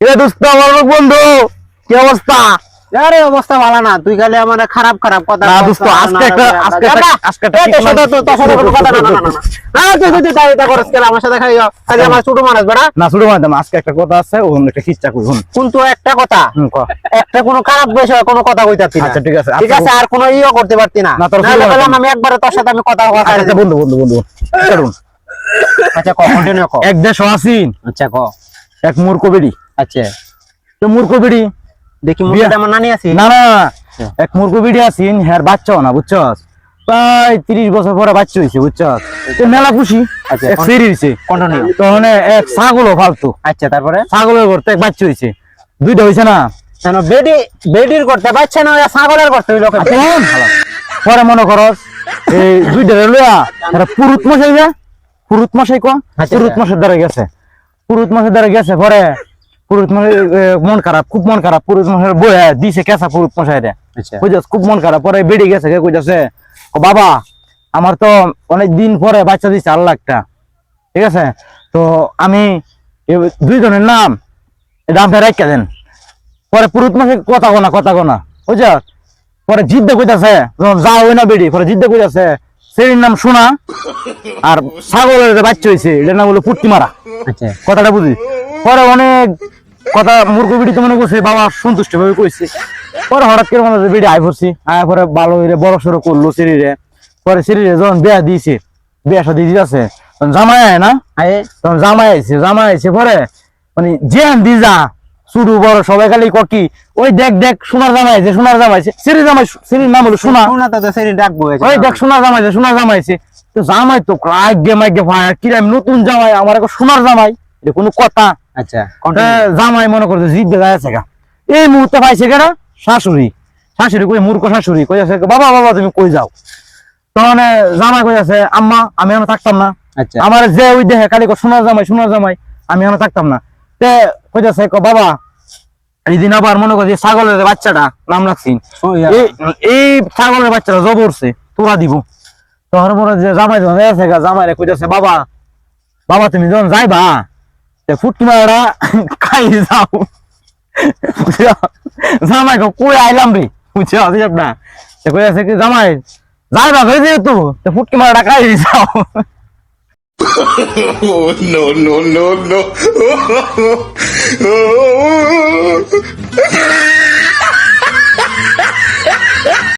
এ দোস্ত আমার বন্ধু। কি অবস্থা? আরে অবস্থা ভালো না। তুই খালি আমার খারাপ খারাপ কথা না, দোস্ত, আর আজকে না, একটা- আজকে একটা- আজকে একটা এই ঠিক তোর সাথে মানুষ- তো- তোর সাথে কোনো কথা না, না, না, না, না। তুই তাই তা করিস কেন, আমার সাথে আমার ছোট মানুষ না আজকে একটা কথা আছে একটা কই কথা। একটা কোনো খারাপ বিষয় কোনো কথা কইতাছি না। আচ্ছা, ঠিক আছে। ঠিক আছে আর কোনো ইও করতে পারতি না। তোর। আমি একবারে তোর সাথে আমি কথা কথা আচ্ছা আচ্ছা, বন্ধু বন্ধু বন্ধু আচ্ছা ক কন্টিনিউ ক। এক দেশ আসিন। আচ্ছা ক। এক মূর্খ বেড়ি। আচ্ছা। তো মূর্খ বেড়ি। দেখি আমার নানি আছি। না না এক মূর্খ বেড়ি হ্যার বাচ্চাও না বুঝছস? প্রায় তিরিশ বছর পরে বাচ্চা হয়েছে বুঝছস? মেলা খুশি। আচ্ছা, এক কোন- সেরি হয়েছে কন্টিনিউ তখন এক ছাগলও ফালতু। আচ্ছা তারপরে? ছাগলের করতে এক বাচ্চা হয়েছে দুইটা হয়েছে না? কেন বেডি বেডির করতে পারছে না ছাগলের করতে ওই পরে মনে করস এই দুইটা লইয়া এরা পুরুত মশাই যা। পুরুত মশাই কো? আচ্ছা, পুরুত আচ্ছা। মশাই দ্বারা গেছে। পুরুত মশাই দ্বারা গেছে পরে পুরুত এ, মন খারাপ খুব মন খারাপ পুরুত মশাই বয়ে দিছে কেসা পুরুত মশাই রে আচ্ছা। খুব মন খারাপ পরে বেড়ে গেছে কে কইতাছে বাবা আমার তো অনেক দিন পরে বাচ্চা দিছে আল্লাহ একটা। ঠিক আছে? তো আমি দুইজনের নাম এটা আপনি রাখা দেন। পরে পুরুত মাসে কথা কোনা কথা কোনা বুঝছস পরে জিদ্দা কইতাছে যা হই না বেড়ি। পরে জিদ্দা কইতাছে সেরির নাম সোনা আর ছাগলের যে বাচ্চা হয়েছে এটার নাম হলো পুট্টি মারা। আচ্ছা। কথাটা বুঝি পরে অনেক কথা মূর্খ বিড়ি তো মনে করছে? বাবা সন্তুষ্ট ভাবে কইছে। পরে হঠাৎ করে মনে হচ্ছে বিড়ি আয় পড়ছি আয় পরে ভালো হইরে বড় সড়ো করল শরীরে পরে শরীরে যখন বিয়া দিয়েছে বিয়া সাথে দিতেছে তখন জামাই আয় না? আয়ে। তখন জামাই আইছে জামাই আইছে পরে মানে জেন দি যা শুরু বড় সবাই খালি ককি। ওই দেখ দেখ সোনার জামাইছে সোনার জামাইছে সিরি জামাই সিরির নাম হলো সোনা। শোনা তো সেরি ডাকবো ওই দেখ সোনার জামাইছে সোনার জামাইছে তো জামাই তো আগে মাইগে ভাই কিরাম নতুন জামাই আমার সোনার জামাই। এটা কোনো কথা। আচ্ছা। জামাই মনে করছে জিদ দেখা যাচ্ছে গা। এই মুহূর্তে পাইছে কেন শাশুড়ি। শাশুড়ি কই? মূর্খ শাশুড়ি। কই আছে? বাবা বাবা তুমি কই যাও? তখন জামাই কই আছে আম্মা আমি এখন থাকতাম না। আচ্ছা। আমার যে ওই দেহে কালি সোনার জামাই সোনার জামাই আমি এখন থাকতাম না। তে কই আছে কয়, বাবা এইদিন আবার মনে করছি ছাগলের বাচ্চাটা নাম রাখছি। এই এই ছাগলের বাচ্চাটা জবরছে তোরা দিব। তখন মনে যে জামাই যখন জামাই রে কইতাছে বাবা বাবা তুমি যখন যাইবা ফুটকি মারা খাই যাও? জামাই কই আইলাম রে বুঝছ বুঝছ না সে কই আছে কি জামাই কই যেহেতু তে ফুটকি মারা খাই যাও Oh, no, no, no, no.